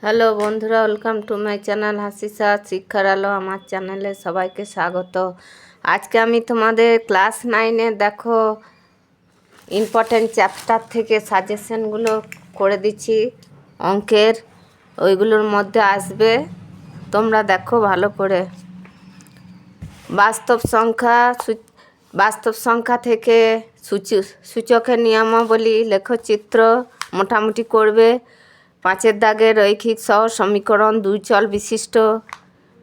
Hello বন্ধুরা, welcome to my channel হাসিসা, শিক্ষার আলো আমার চ্যানেলে সবাইকে স্বাগত। আজকে আমি তোমাদের ক্লাস নাইনে দেখো ইম্পর্ট্যান্ট চ্যাপ্টার থেকে সাজেশনগুলো করে দিচ্ছি। অঙ্কের ওইগুলোর মধ্যে আসবে, তোমরা দেখো ভালো করে। বাস্তব সংখ্যা বাস্তব সংখ্যা থেকে সূচি- সূচকের নিয়মাবলী, লেখচিত্র মোটামুটি করবে। পাঁচের দাগের রৈখিক সহ সমীকরণ দুই চল বিশিষ্ট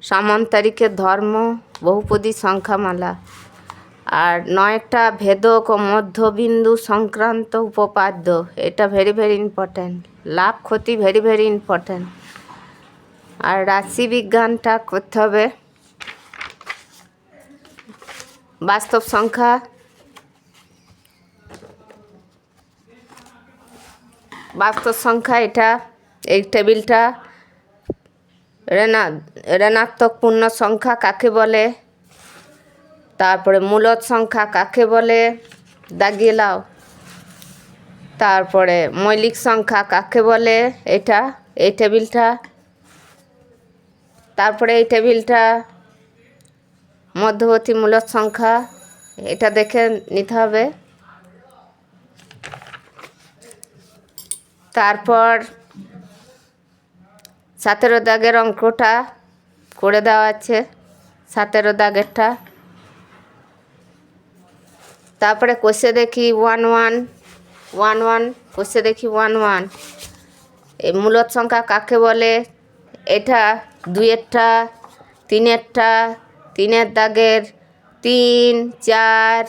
সামান্তরিকের ধর্ম, বহুপদী সংখ্যামালা। আর নয়টা ভেদক ও মধ্যবিন্দু সংক্রান্ত উপপাদ্য, এটা ভেরি ভেরি ইম্পর্ট্যান্ট লাভ, ক্ষতি ভেরি ভেরি ইম্পর্ট্যান্ট আর রাশি বিজ্ঞানটা করতে হবে। বাস্তব সংখ্যা। বাস্তব সংখ্যা এটা। এই টেবিলটা ঋণা ঋণাত্মক পূর্ণ সংখ্যা কাকে বলে? তারপরে মূলত সংখ্যা কাকে বলে? দাগিয়ে লাও। তারপরে মৌলিক সংখ্যা কাকে বলে? এটা, এই টেবিলটা। তারপরে এই টেবিলটা মধ্যবর্তী মূলদ সংখ্যা, এটা দেখে নিতে হবে। তারপর সতেরো দাগের অঙ্কটা করে দেওয়া আছে, সতেরো দাগেরটা। তারপরে কষে দেখি ওয়ান ওয়ান ওয়ান ওয়ান কষে দেখি ওয়ান ওয়ান এই মূলত সংখ্যা কাকে বলে? এটা দুইয়েরটা, তিনেরটা, তিনের দাগের তিন, চার,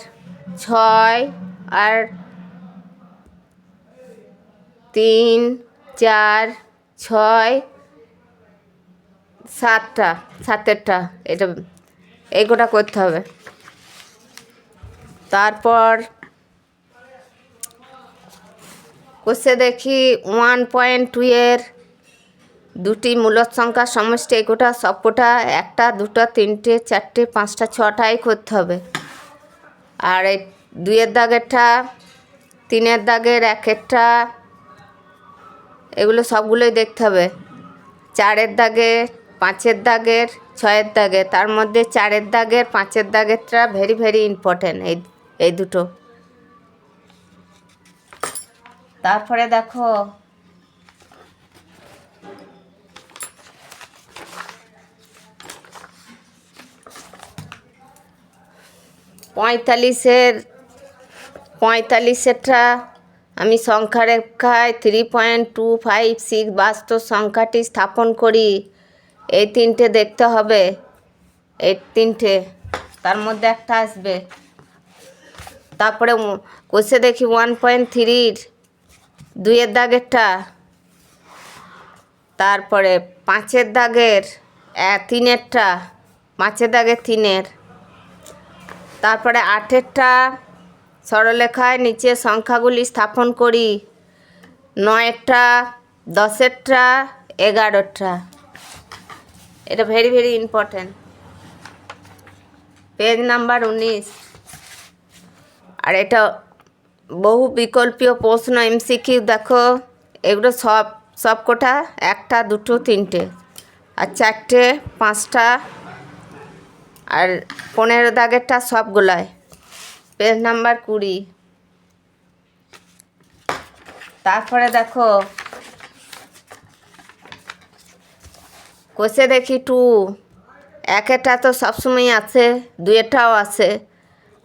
ছয়, আর তিন, চার, ছয় সাতটা সাতেরটা এটা এইগুলো করতে হবে। তারপর কষে দেখি ওয়ান পয়েন্ট টু এর দুটি মূলত সংখ্যা সমষ্টি এগোটা, সবকটা একটা, দুটো, তিনটে, চারটে, পাঁচটা, ছটাই করতে হবে। আর এই দুইয়ের দাগেরটা, তিনের দাগের একেরটা, এগুলো সবগুলোই দেখতে হবে। চারের দাগে পাঁচের দাগের, ছয়ের দাগে তার মধ্যে চারের দাগের, পাঁচের দাগেরটা ভেরি ভেরি ইম্পর্ট্যান্ট এই এই দুটো। তারপরে দেখো, পঁয়তাল্লিশের, পঁয়তাল্লিশেরটা আমি সংখ্যা রেখায় three point two five six বাস্তব সংখ্যাটি স্থাপন করি। এই তিনটে দেখতে হবে। এই তিনটে, তার মধ্যে একটা আসবে। তারপরে কষে দেখি ওয়ান পয়েন্ট থ্রির দুইয়ের দাগেরটা। তারপরে পাঁচের দাগের তিনেরটা, পাঁচের দাগের তিনের। তারপরে আটেরটা সরলেখায় নিচে সংখ্যাগুলি স্থাপন করি। নয়েরটা দশেরটা এগারোটা এটা very very important page number উনিশ। আর এটা বহু বিকল্পীয় প্রশ্ন এমসিকিউ দেখো, এগুলো সব সব কটা, একটা, দুটো, তিনটে। আর চারটে, পাঁচটা, আর পনেরো দাগেরটা সবগুলায় পেজ নাম্বার কুড়ি। তারপরে দেখো কষে দেখি টু। একেরটা তো সবসময় আছে, দুয়েরটাও আছে।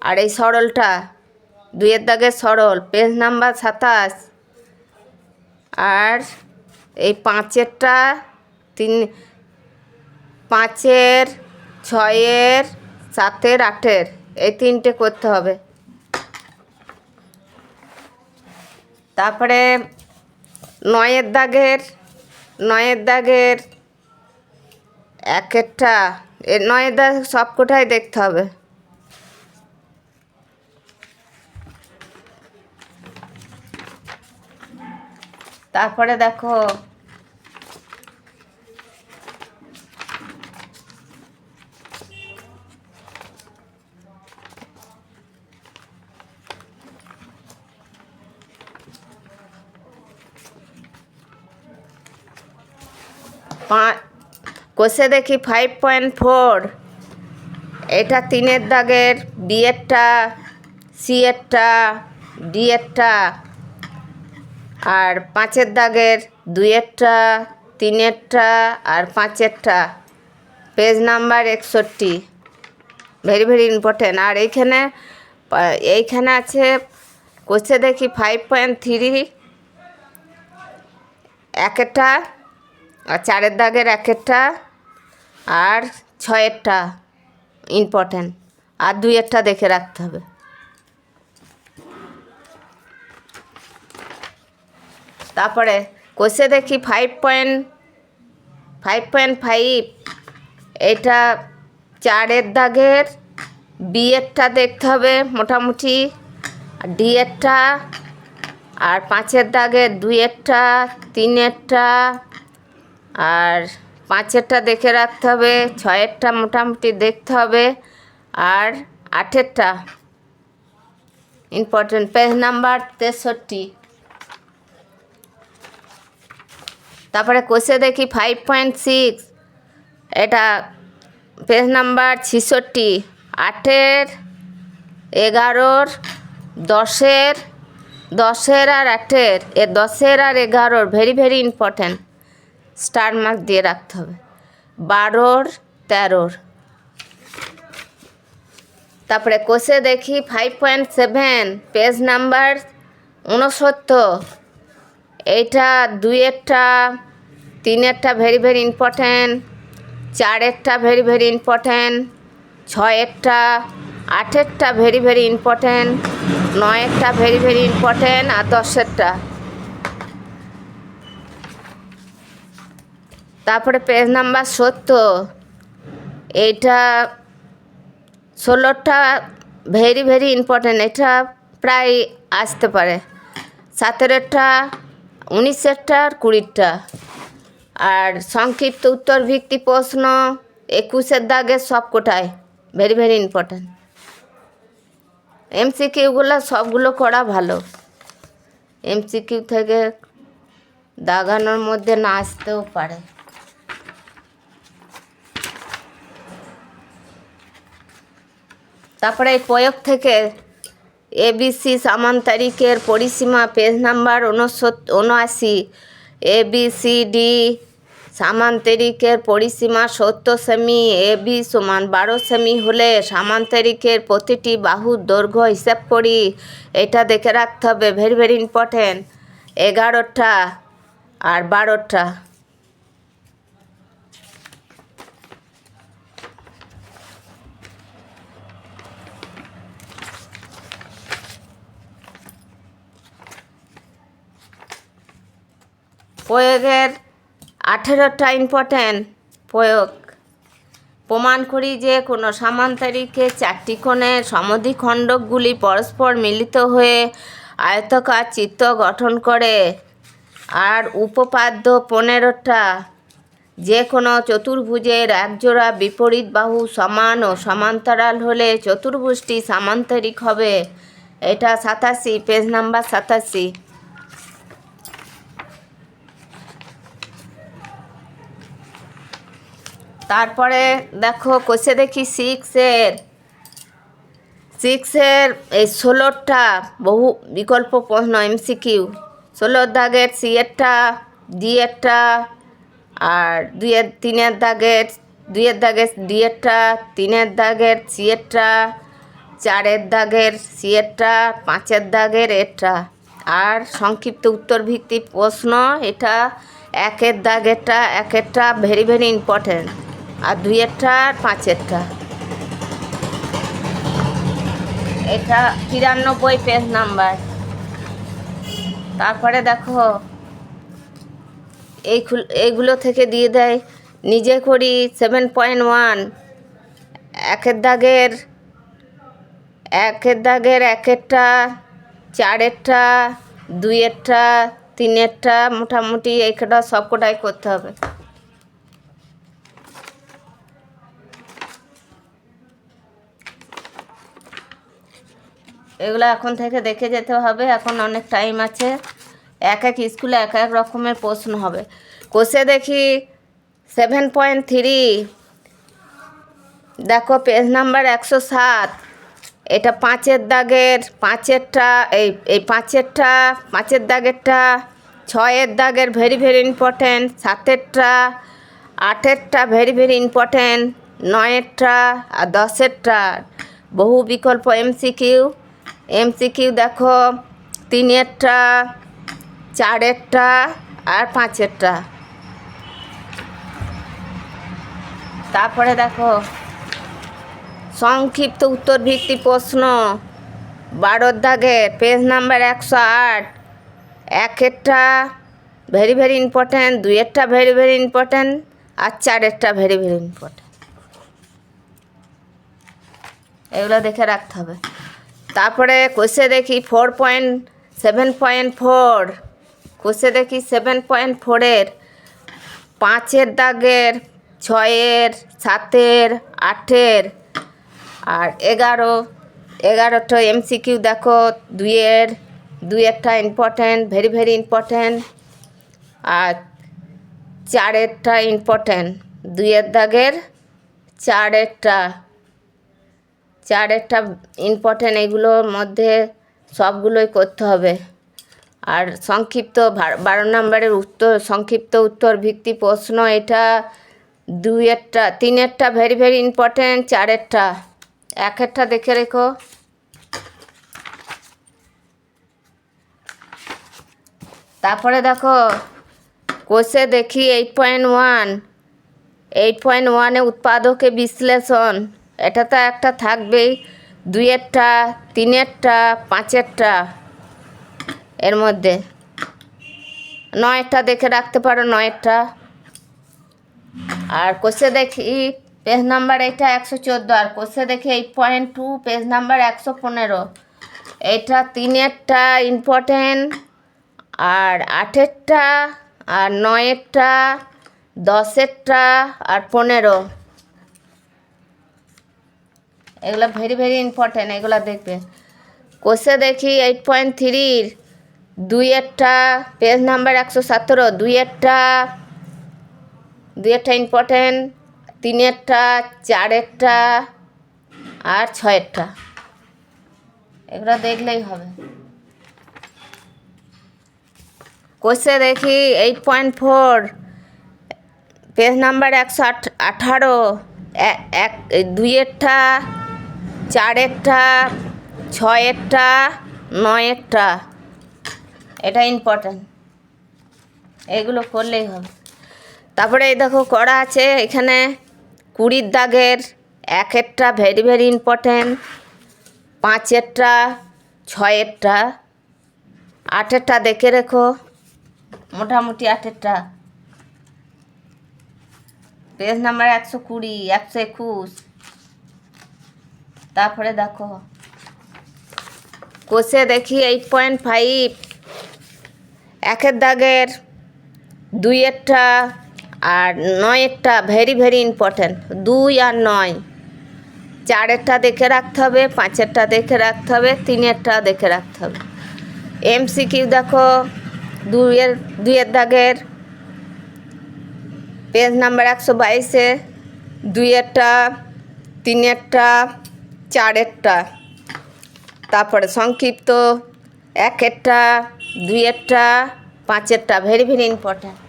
আর এই সরলটা, দুয়ের দাগে সরল, পেজ নাম্বার সাতাশ। আর এই পাঁচেরটা, তিন, পাঁচের, ছয়ের, সাতের, আটের, এই তিনটে করতে হবে। তারপরে নয়ের দাগের নয়ের দাগের এক একটা এ নয়ের সব কোটাই দেখতে হবে। তারপরে দেখো পাঁচ কোষে দেখি ফাইভ পয়েন্ট ফোর এটা তিনের দাগের বিয়েরটা সিয়েরটা ডিয়েরটা আর পাঁচের দাগের দুইয়েরটা তিনেরটা আর পাঁচেরটা পেজ নাম্বার একষট্টি। ভেরি ভেরি ইম্পর্টেন্ট আর এইখানে এইখানে আছে কোষে দেখি ফাইভ পয়েন্ট থ্রি একেরটা আর চারের দাগের একেরটা আর ছয়েরটা ইম্পর্টেন্ট আর দুইয়েরটা দেখে রাখতে হবে। তারপরে কোষে দেখি five point five point five এটা চারের দাগের, বিয়েরটা দেখতে হবে মোটামুটি ডিয়েরটা আর পাঁচের দাগের দুইয়েরটা, তিনেরটা, আর পাঁচেরটা দেখে রাখতে হবে, ছয়েরটা মোটামুটি দেখতে হবে, আর আটেরটা ইম্পর্টেন্ট পেজ নাম্বার তেষট্টি। তারপরে কোষে দেখি ফাইভ পয়েন্ট সিক্স এটা পেজ নাম্বার ছিষট্টি, আটের, এগারোর, দশের দশের আর আটের, এ দশের আর এগারোর very very important star mark দিয়ে রাখতে হবে। বারোর, তেরোর। তারপরে কোষে দেখি five point seven page number উনসত্তর এইটা দুইয়েরটা তিনেরটা ভেরি ভেরি ইম্পর্ট্যান্ট চারেরটা ভেরি ভেরি ইম্পর্ট্যান্ট ছয়েরটা আটেরটা ভেরি ভেরি ইম্পর্ট্যান্ট নয়েরটা ভেরি ভেরি ইম্পর্ট্যান্ট আর দশেরটা তারপরে পেজ নাম্বার সত্তর। এইটা ষোলোটা ভেরি ভেরি ইম্পর্টেন্ট এটা প্রায় আসতে পারে। সতেরোটা, উনিশেরটা আর কুড়িটা। আর সংক্ষিপ্ত উত্তর ভিত্তি প্রশ্ন, একুশের দাগের সব কোটায়। ভেরি ভেরি ইম্পর্ট্যান্ট এমসিকিউগুলো সবগুলো করা ভালো। এমসিকিউ থেকে দাগানোর মধ্যে না আসতেও পারে। তারপরে এই প্রয়োগ থেকে এবিসি সামান তারিখের পরিসীমা পেজ নাম্বার উনসত্তর উনআশি এবিসিডি সামান্তরিকের পরিসীমা সত্তর সেমি এবি সমান বারো সেমি হলে সামান্তরিকের প্রতিটি বাহুর দৈর্ঘ্য হিসাব করি। এটা দেখে রাখতে হবে ভেরি ভেরি ইম্পর্টেন্ট এগারোটা আর বারোটা। প্রয়োগের আঠেরোটা ইম্পর্ট্যান্ট প্রয়োগ। প্রমাণ করি যে কোনো সামান্তরিকে চারটি কোণের সমদ্বিখণ্ডকগুলি পরস্পর মিলিত হয়ে আয়তকার চিত্ত গঠন করে। আর উপপাদ্য পনেরোটা, যে কোনো চতুর্ভুজের একজোড়া বিপরীত বাহু সমান ও সমান্তরাল হলে চতুর্ভুজটি সামান্তরিক হবে। এটা সাতাশি পেজ নাম্বার সাতাশি। তারপরে দেখো কোষে দেখি সিক্সের সিক্সের এই ষোলোরটা বহু বিকল্প প্রশ্ন এমসিকিউ ষোলোর দাগের সিয়েরটা ডিয়েরটা আর দুইয়ের, তিনের দাগের, দুইয়ের দাগের ডিয়েরটা তিনের দাগের সিয়েরটা চারের দাগের সিয়েরটা পাঁচের দাগের এরটা। আর সংক্ষিপ্ত উত্তর ভিত্তিক প্রশ্ন, এটা একের দাগেরটা, একেরটা ভেরি ভেরি ইম্পর্টেন্ট আর দুই দুইয়েরটা আর পাঁচেরটা এটা তিরানব্বই পেজ নাম্বার তারপরে দেখো এই এইগুলো থেকে দিয়ে দেয় নিজে করি সেভেন পয়েন্ট ওয়ান একের দাগের একের দাগের একেরটা চারেরটা দুইয়েরটা তিনেরটা মোটামুটি এইটা সব কটাই করতে হবে। এগুলো এখন থেকে দেখে যেতে হবে। এখন অনেক টাইম আছে। এক এক স্কুলে এক এক রকমের প্রশ্ন হবে। কোষে দেখি সেভেন পয়েন্ট থ্রি দেখো পেজ নাম্বার একশো সাত। এটা পাঁচের দাগের, পাঁচেরটা, এই এই পাঁচেরটা, পাঁচের দাগেরটা, ছয়ের দাগের ভেরি ভেরি ইম্পর্ট্যান্ট সাতেরটা, আটেরটা ভেরি ভেরি ইম্পর্ট্যান্ট নয়েরটা আর দশেরটা। বহু বিকল্প এমসিকিউ এমসিকিউ দেখো, তিনেরটা, চারেরটা আর পাঁচেরটা। তারপরে দেখো, সংক্ষিপ্ত উত্তর ভিত্তি প্রশ্ন। বারোর দাগের, পেজ নাম্বার একশো আট। একেরটা ভেরি ভেরি ইম্পর্ট্যান্ট দুইয়েরটা ভেরি ভেরি ইম্পর্ট্যান্ট আর চারেরটা ভেরি ভেরি ইম্পর্ট্যান্ট এগুলো দেখে রাখতে হবে। তারপরে কোষে দেখি four point seven point four কোষে দেখি সেভেন পয়েন্ট ফোরের পাঁচের দাগের, ছয়ের, সাতের, আটের। আর এগারো এগারোটা এমসিকিউ দেখো, দুইয়ের দুইয়েরটা ইম্পর্ট্যান্ট ভেরি ভেরি ইম্পর্ট্যান্ট আর চারেরটা ইম্পর্ট্যান্ট দুইয়ের দাগের চারেরটা চারেরটা ইম্পর্ট্যান্ট এগুলোর মধ্যে সবগুলোই করতে হবে। আর সংক্ষিপ্ত বারো নম্বরের উত্তর, সংক্ষিপ্ত উত্তর ভিত্তি প্রশ্ন এটা দুইয়েরটা তিনেরটা ভেরি ভেরি ইম্পর্ট্যান্ট চারেরটা একেরটা দেখে রেখো। তারপরে দেখো, কোষে দেখি eight point one eight point ওয়ানে উৎপাদকে বিশ্লেষণ। এটা তো একটা থাকবেই দুইয়েরটা তিনেরটা পাঁচেরটা এর মধ্যে। নয়টা দেখে রাখতে পারো নয়টা আর কোষে দেখি পেজ নাম্বার এটা একশো চোদ্দ, আর কোষে দেখি eight point two page number একশো পনেরো। এটা তিনেরটা ইম্পর্টেন্ট আর আটেরটা আর নয়েরটা দশেরটা আর পনেরো। এগুলো ভেরি ভেরি ইম্পর্টেন্ট এগুলো দেখবে কোষে দেখি এইট পয়েন্ট থ্রির দুই একটা পেজ নাম্বার একশো সতেরো, দুই একটা দুই একটা ইম্পর্টেন্ট তিনেরটা চারেরটা আর ছয়েরটা এগুলো দেখলেই হবে। কোষে দেখি eight point four page number একশো আঠারো এক এই দুইয়েরটা চারেরটা ছয়েরটা নয়েরটা এটা ইম্পর্ট্যান্ট এগুলো করলেই হবে। তারপরে এই দেখো করা আছে, এখানে কুড়ির দাগের একেরটা ভেরি ভেরি ইম্পর্ট্যান্ট পাঁচেরটা ছয়েরটা আটেরটা দেখে রেখো। মোটামুটি আটেরটা পেজ নাম্বার একশো কুড়ি, একশো একুশ। তারপরে দেখো। কোষে দেখি এইট পয়েন্ট ফাইভ একের দাগের দুইয়েরটা আর নয়েরটা ভেরি ভেরি ইম্পর্ট্যান্ট দুই আর নয়। চারেরটা দেখে রাখতে হবে পাঁচেরটা দেখে রাখতে হবে তিনেরটা দেখে রাখতে হবে। এমসিকিউ দেখো, দুইয়ের দুইয়ের দাগের পেজ নাম্বার একশো বাইশে দুইয়েরটা তিনেরটা চারেরটা। তারপরে সংক্ষিপ্ত একেরটা দুইয়েরটা পাঁচেরটা ভেরি ভেরি ইম্পর্ট্যান্ট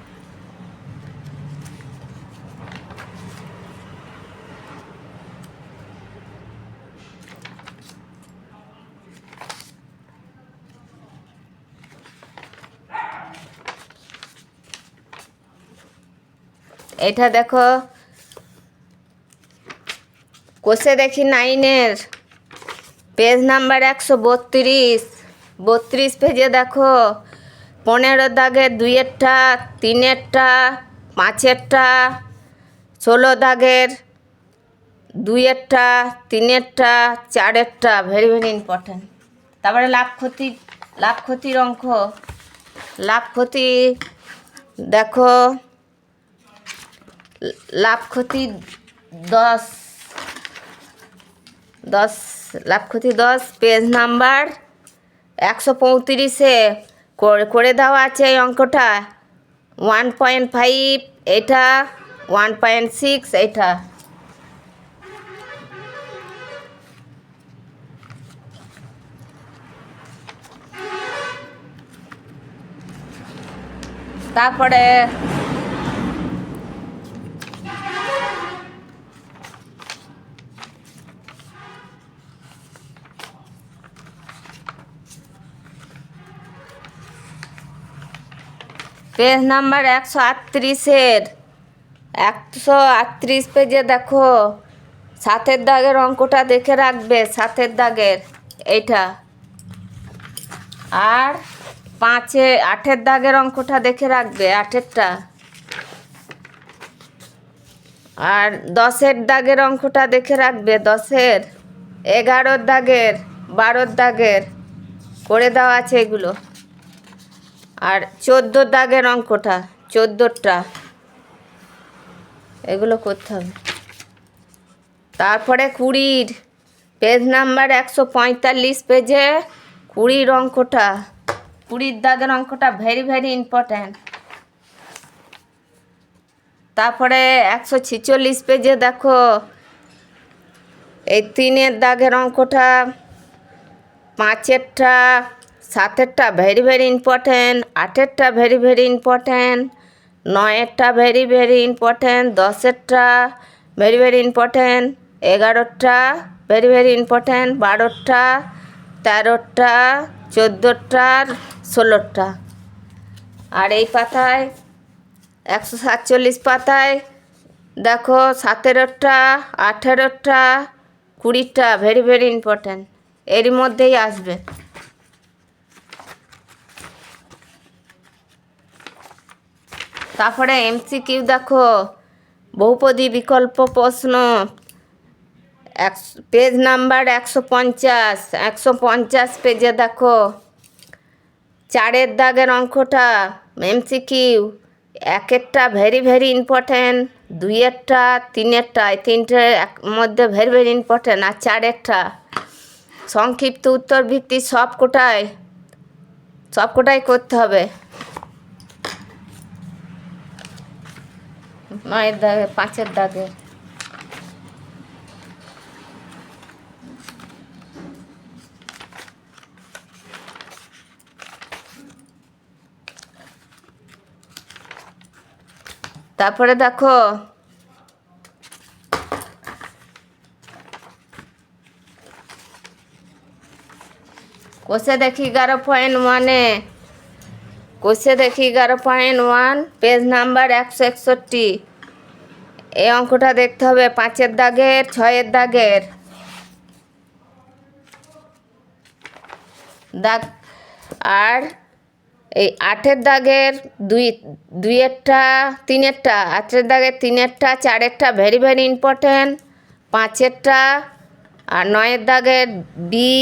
এটা দেখো কোষে দেখি নাইনের। পেজ নাম্বার একশো বত্রিশ। বত্রিশ পেজে দেখো, পনেরো দাগের দুইয়েরটা, তিনেরটা, পাঁচেরটা, ষোলো দাগের দুইয়েরটা, তিনেরটা, চারেরটা ভেরি ভেরি ইম্পর্ট্যান্ট তারপরে লাভ ক্ষতি, লাভ ক্ষতির অঙ্ক। লাভ ক্ষতি, দেখো লাভ ক্ষতি দশ। দশ লাভ ক্ষতি দশ পেজ নাম্বার একশো পঁয়ত্রিশে। করে দেওয়া আছে এই অঙ্কটা। ওয়ান পয়েন্ট ফাইভ এটা। ওয়ান পয়েন্ট সিক্স এইটা তারপরে পেজ নাম্বার একশো আটত্রিশের। একশো আটত্রিশ পেজে দেখো, সাতের দাগের অঙ্কটা দেখে রাখবে, সাতের দাগের, এইটা। আর পাঁচে, আটের দাগের অঙ্কটা দেখে রাখবে, আটেরটা। আর দশের দাগের অঙ্কটা দেখে রাখবে, দশের। এগারোর দাগের, বারোর দাগের, করে দেওয়া আছে এগুলো। আর চোদ্দোর দাগের অঙ্কটা চোদ্দোরটা এগুলো করতে হবে। তারপরে কুড়ির। পেজ নাম্বার একশো পঁয়তাল্লিশ পেজে কুড়ির অঙ্কটা কুড়ির দাগের অঙ্কটা ভেরি ভেরি ইম্পর্ট্যান্ট তারপরে একশো ছিচল্লিশ পেজে দেখো। এই তিনের দাগের অঙ্কটা পাঁচেরটা। সাতেরটা ভেরি ভেরি ইম্পর্ট্যান্ট আটেরটা ভেরি ভেরি ইম্পর্ট্যান্ট নয়েরটা ভেরি ভেরি ইম্পর্ট্যান্ট দশেরটা ভেরি ভেরি ইম্পর্ট্যান্ট এগারোটা ভেরি ভেরি ইম্পর্ট্যান্ট বারোটা তেরোটা চোদ্দোটা ষোলোটা আর এই পাতায়, একশো সাতচল্লিশ পাতায়, দেখো সতেরোটা আঠেরোটা কুড়িটা ভেরি ভেরি ইম্পর্ট্যান্ট এরই মধ্যেই আসবে। তারপরে এমসিকিউ দেখো, বহুপদী বিকল্প প্রশ্ন, এক পেজ নাম্বার একশো পঞ্চাশ একশো পঞ্চাশ পেজে দেখো, চারের দাগের অঙ্কটা এমসিকিউ একেরটা ভেরি ভেরি ইম্পর্ট্যান্ট দুইয়েরটা, তিনেরটা, এই তিনটে এক, মধ্যে ভেরি ভেরি ইম্পর্ট্যান্ট আর চারেরটা। সংক্ষিপ্ত উত্তর ভিত্তি সব কোটায় সব কোটাই করতে হবে। নয়ের দাগে, পাঁচের দাগে। তারপরে দেখো, কোষে দেখি এগারো পয়েন্ট ওয়ানে কোষে দেখি এগারো পয়েন্ট ওয়ান পেজ নাম্বার একশো একষট্টি। এই অঙ্কটা দেখতে হবে পাঁচের দাগের, ছয়ের দাগের। দাগ আর এই আটের দাগের, দুই, দুইয়েরটা, তিনেরটা, আটের দাগের তিনেরটা, চারেরটা ভেরি ভেরি ইম্পর্ট্যান্ট পাঁচেরটা আর নয়ের দাগের বি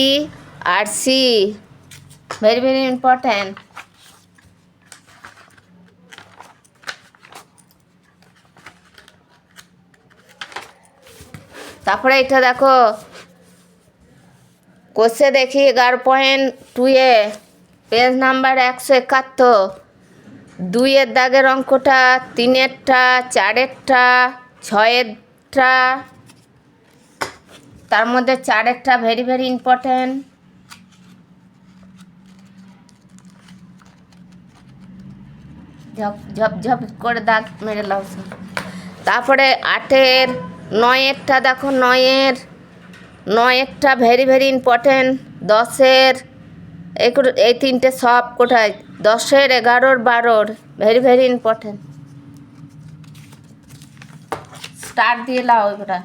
আর সি ভেরি ভেরি ইম্পর্ট্যান্ট তারপরে এটা দেখো। কোষে দেখি এগারো পয়েন্ট টুয়ে পেজ নাম্বার একশো একাত্তর। দুইয়ের দাগের অঙ্কটা তিনেরটা চারেরটা ছয়েরটা তার মধ্যে চারেরটা ভেরি ভেরি ইম্পর্ট্যান্ট ঝপ ঝপ ঝপ করে দাগ মেরে লাও। তারপরে আটের নয়েরটা দেখো, নয়ের, নয়েরটা ভেরি ভেরি ইম্পর্টেন্ট দশের এই তিনটে সব কোথায়? দশের, এগারোর, বারোর ভেরি ভেরি ইম্পর্টেন্ট স্টার দিয়ে লাও এগুলা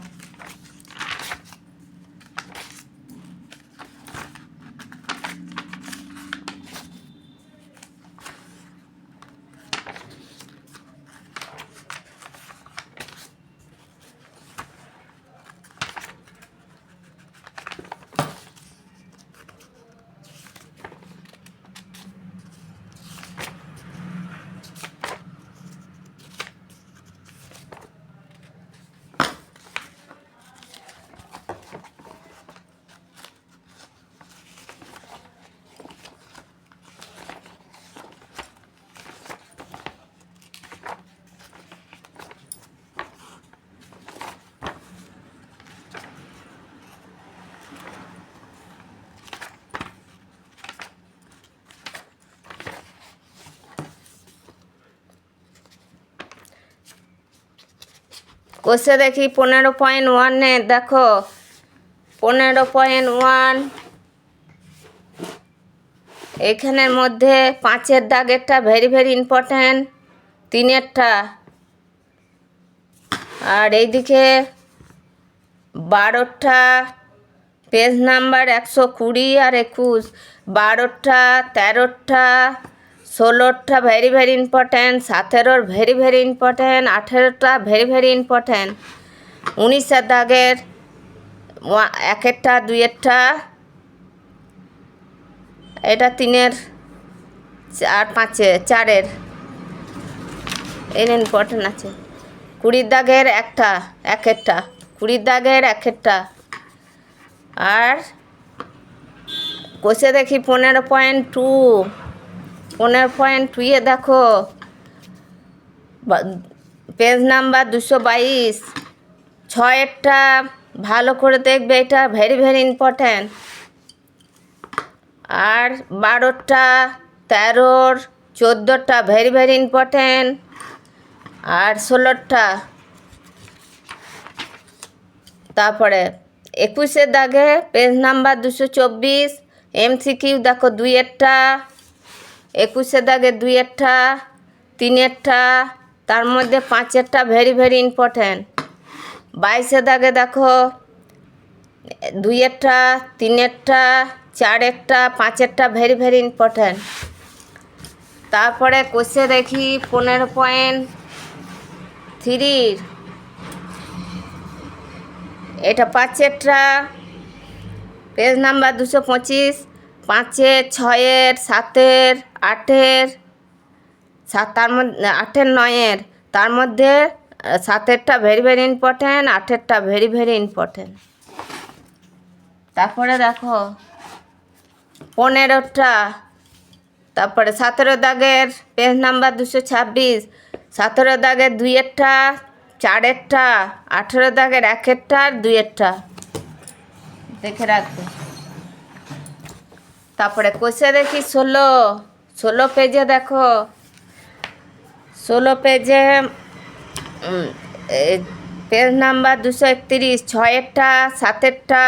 কষে দেখি পনেরো পয়েন্ট ওয়ানে দেখো। পনেরো পয়েন্ট ওয়ান এখানের মধ্যে পাঁচের দাগেরটা ভেরি ভেরি ইম্পর্ট্যান্ট তিনেরটা। আর এইদিকে বারোটা পেজ নাম্বার একশো কুড়ি আর একুশ। বারোটা তেরোটা ষোলোটা ভেরি ভেরি ইম্পর্ট্যান্ট সতেরোর ভেরি ভেরি ইম্পর্ট্যান্ট আঠেরোটা ভেরি ভেরি ইম্পর্ট্যান্ট উনিশের দাগের একেরটা, দুইয়েরটা, এটা তিনের, চার পাঁচে চারের। এর ইম্পর্টেন্ট আছে। কুড়ির দাগের একটা, একেরটা। কুড়ির দাগের একেরটা। আর কষে দেখি পনেরো পয়েন্ট টু পনেরো পয়েন্ট টুয়ে দেখো। পেজ নাম্বার দুশো বাইশ। ছয়েরটা ভালো করে দেখবে, এটা ভেরি ভেরি ইম্পর্ট্যান্ট আর বারোটা, তেরোর, চোদ্দোটা ভেরি ভেরি ইম্পর্ট্যান্ট আর ষোলোটা। তারপরে, একুশের দাগে পেজ নাম্বার দুশো চব্বিশ, এমসিকিউ দেখো দুইয়েরটা একুশের দাগে দুইয়েরটা তিনেরটা তার মধ্যে পাঁচেরটা ভেরি ভেরি ইম্পর্ট্যান্ট বাইশের দাগে দেখো দুইয়েরটা তিনেরটা চারেরটা পাঁচেরটা ভেরি ভেরি ইম্পর্ট্যান্ট তারপরে কষে দেখি পনেরো পয়েন্ট থ্রির এটা পাঁচেরটা পেজ নাম্বার দুশো পঁচিশ পাঁচের ছয়ের, সাতের আটের সাত, তার মধ্যে, আটের নয়ের, তার মধ্যে সাতেরটা ভেরি ভেরি ইম্পর্ট্যান্ট আটেরটা ভেরি ভেরি ইম্পর্ট্যান্ট তারপরে দেখো পনেরোটা তারপরে সতেরো দাগের পেজ নাম্বার দুশো ছাব্বিশ, সতেরো দাগের দুইয়েরটা, চারেরটা, আঠেরো দাগের একেরটা আর দুইয়েরটা। দেখে রাখবে তারপরে কষে দেখি, ষোলো ষোলো পেজে দেখো। ষোলো পেজে পেজ নাম্বার দুশো একত্রিশ, ছয়েরটা, সাতেরটা,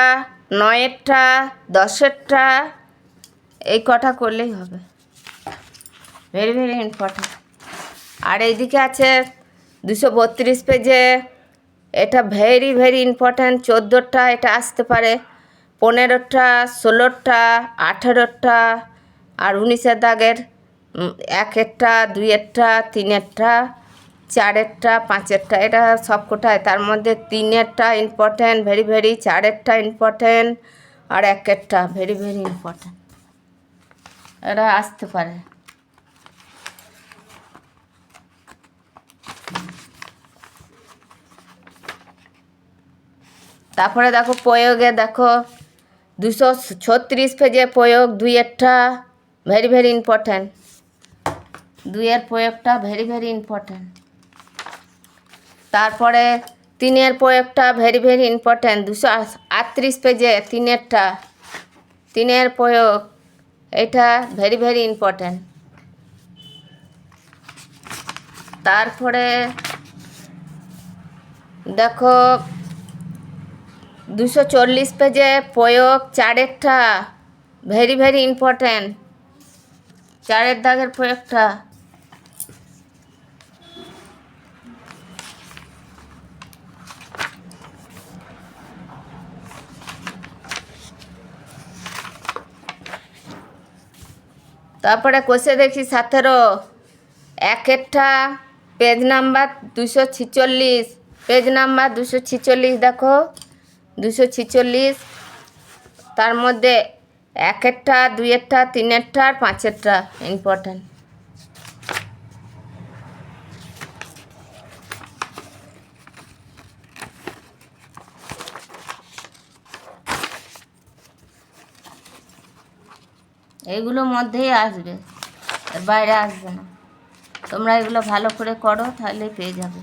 নয়েরটা, দশেরটা, এই কটা করলেই হবে। ভেরি ভেরি ইম্পর্ট্যান্ট আর এইদিকে আছে দুশো বত্রিশ পেজে, এটা ভেরি ভেরি ইম্পর্ট্যান্ট চোদ্দোটা, এটা আসতে পারে। পনেরোটা, ষোলোটা, আঠেরোটা আর উনিশের দাগের উম, একেরটা দুইয়েরটা তিনেরটা চারেরটা পাঁচেরটা এটা সব কোটায় তার মধ্যে তিনেরটা ইম্পর্ট্যান্ট ভেরি ভেরি চারেরটা ইম্পর্ট্যান্ট আর একেরটা ভেরি ভেরি ইম্পর্ট্যান্ট এটা আসতে পারে। তারপরে দেখো প্রয়োগে দেখো দুশো ছত্রিশ পেজে প্রয়োগ দুইয়েরটা ভেরি ভেরি ইম্পর্ট্যান্ট দুইয়ের প্রয়োগটা ভেরি ভেরি ইম্পর্ট্যান্ট তারপরে তিনের প্রয়োগটা ভেরি ভেরি ইম্পর্ট্যান্ট দুশো আটত্রিশ পেজে তিনেরটা। তিনের প্রয়োগ, এটা ভেরি ভেরি ইম্পর্ট্যান্ট তারপরে দেখো, দুশো চল্লিশ পেজে প্রয়োগ চারেরটা ভেরি ভেরি ইম্পর্ট্যান্ট চারের দাগের পর একটা। তারপরে কষে দেখি সতেরো একটা পেজ নাম্বার দুশো ছিচল্লিশ পেজ নাম্বার দুশো ছিচল্লিশ দেখো দুশো ছিচল্লিশ, তার মধ্যে একেরটা, দুইয়েরটা, তিনেরটা আর পাঁচেরটা ইম্পর্ট্যান্ট এইগুলোর মধ্যেই আসবে বাইরে আসবে না। তোমরা এগুলো ভালো করে করো, তাহলে পেয়ে যাবে।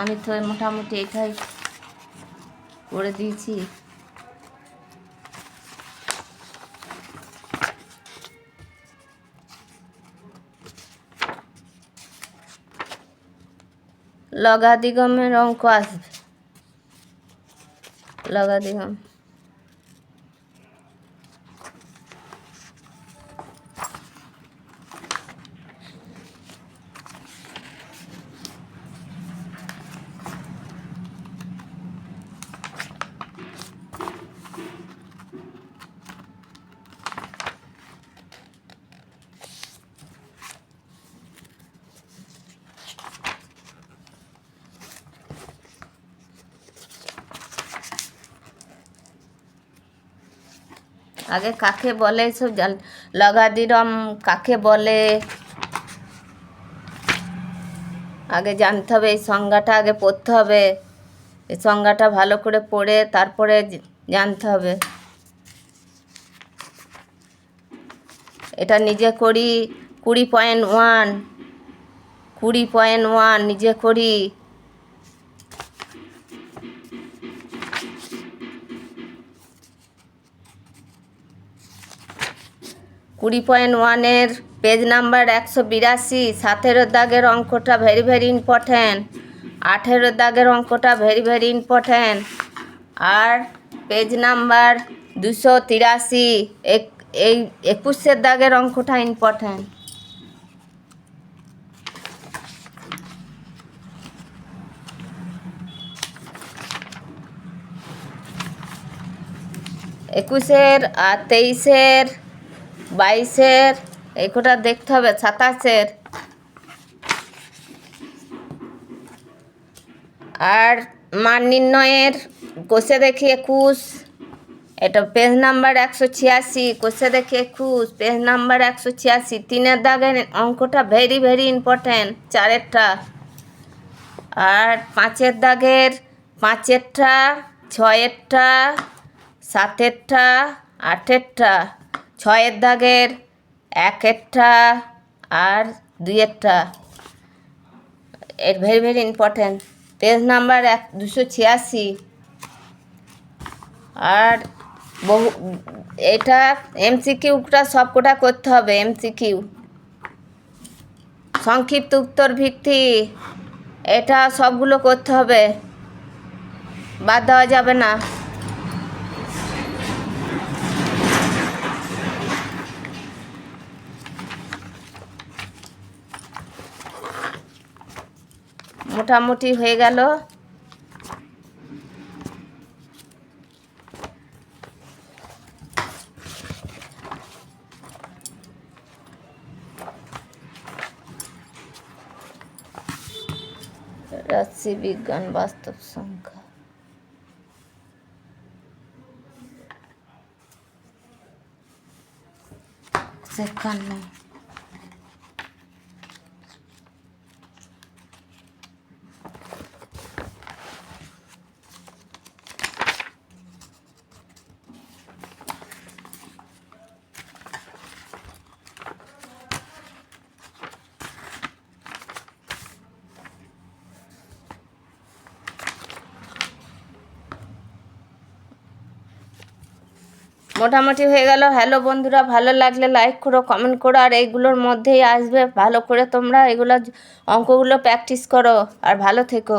আমি তো মোটামুটি এটাই করে দিয়েছি। লগাদিগমের অঙ্ক আসবে। লগাদিগম। আগে কাকে বলে সব জান লগাদিরম, কাকে বলে? আগে জানতে হবে এই সংজ্ঞাটা, আগে পড়তে হবে। এই সংজ্ঞাটা ভালো করে পড়ে তারপরে জানতে হবে। এটা নিজে করি, কুড়ি পয়েন্ট ওয়ান কুড়ি পয়েন্ট ওয়ান নিজে করি। কুড়ি পয়েন্ট ওয়ানের পেজ নাম্বার একশো বিরাশি, সাতেরো দাগের অঙ্কটা ভেরি ভেরি ইম্পর্ট্যান্ট আঠেরো দাগের অঙ্কটা ভেরি ভেরি ইম্পর্ট্যান্ট আর পেজ নাম্বার দুশো তিরাশি, এক, এই একুশের দাগের অঙ্কটা ইম্পর্ট্যান্ট একুশের আর তেইশের বাইশের এই কটা দেখতে হবে, সাতাশের। আর মান নির্ণয়ের, কোষে দেখি একুশ। এটা পেজ নাম্বার একশো ছিয়াশি, কোষে দেখি একুশ। পেজ নাম্বার একশো ছিয়াশি, তিনের দাগের অঙ্কটা ভেরি ভেরি ইম্পর্ট্যান্ট চারেরটা। আর পাঁচের দাগের, পাঁচেরটা, ছয়েরটা, সাতেরটা, আটেরটা। ছয়ের দাগের একেরটা আর দুইয়েরটা। এর very very important page number এক, দুশো ছিয়াশি। আর বহু, এটা এমসিকিউটা সবকটা করতে হবে এমসিকিউ সংক্ষিপ্ত উত্তর ভিত্তি, এটা সবগুলো করতে হবে। বাদ দেওয়া যাবে না। মোটামুটি হয়ে গেল। রাশি বিজ্ঞান বাস্তব সংখ্যা। সেখানে মোটামুটি হয়ে গেল। হ্যালো বন্ধুরা, ভালো লাগলে লাইক করো কমেন্ট করো, আর এইগুলোর মধ্যেই আসবে। ভালো করে তোমরা এগুলো অঙ্কগুলো প্র্যাকটিস করো। আর ভালো থেকো।